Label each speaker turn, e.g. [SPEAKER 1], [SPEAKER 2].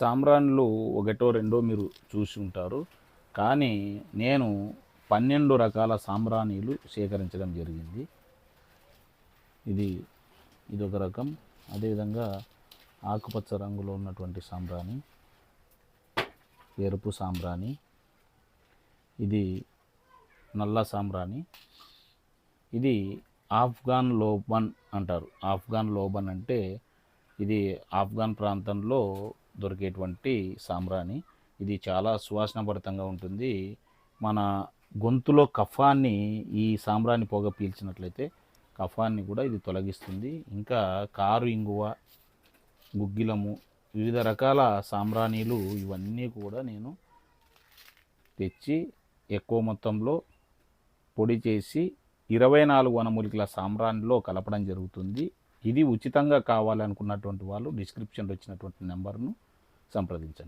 [SPEAKER 1] సాంబ్రాన్లు ఒకటో రెండో మీరు చూసి ఉంటారు. కానీ నేను పన్నెండు రకాల సామ్రాణీలు సేకరించడం జరిగింది. ఇది ఇదొక రకం. అదేవిధంగా ఆకుపచ్చ రంగులో ఉన్నటువంటి సాంబ్రాణి ఎరుపు సాంబ్రాణి ఇది నల్ల సాంబ్రాణి ఇది ఆఫ్ఘాన్ లోబన్ అంటారు. ఆఫ్ఘాన్ లోబన్ అంటే ఇది ఆఫ్ఘాన్ ప్రాంతంలో దొరికేటువంటి సాంబ్రాణి. ఇది చాలా సువాసనభరితంగా ఉంటుంది. మన గొంతులో కఫాన్ని ఈ సాంబ్రాణి పొగ పీల్చినట్లయితే కఫాన్ని కూడా ఇది తొలగిస్తుంది. ఇంకా కారు ఇంగువ గుగ్గిలము వివిధ రకాల సాంబ్రాణీలు ఇవన్నీ కూడా నేను తెచ్చి ఎక్కువ మొత్తంలో పొడి చేసి ఇరవై నాలుగు వనమూలికల సాంబ్రాణిలో కలపడం జరుగుతుంది. ఇది ఉచితంగా కావాలనుకున్నటువంటి వాళ్ళు డిస్క్రిప్షన్లో ఇచ్చినటువంటి నెంబర్ను సంప్రదించండి.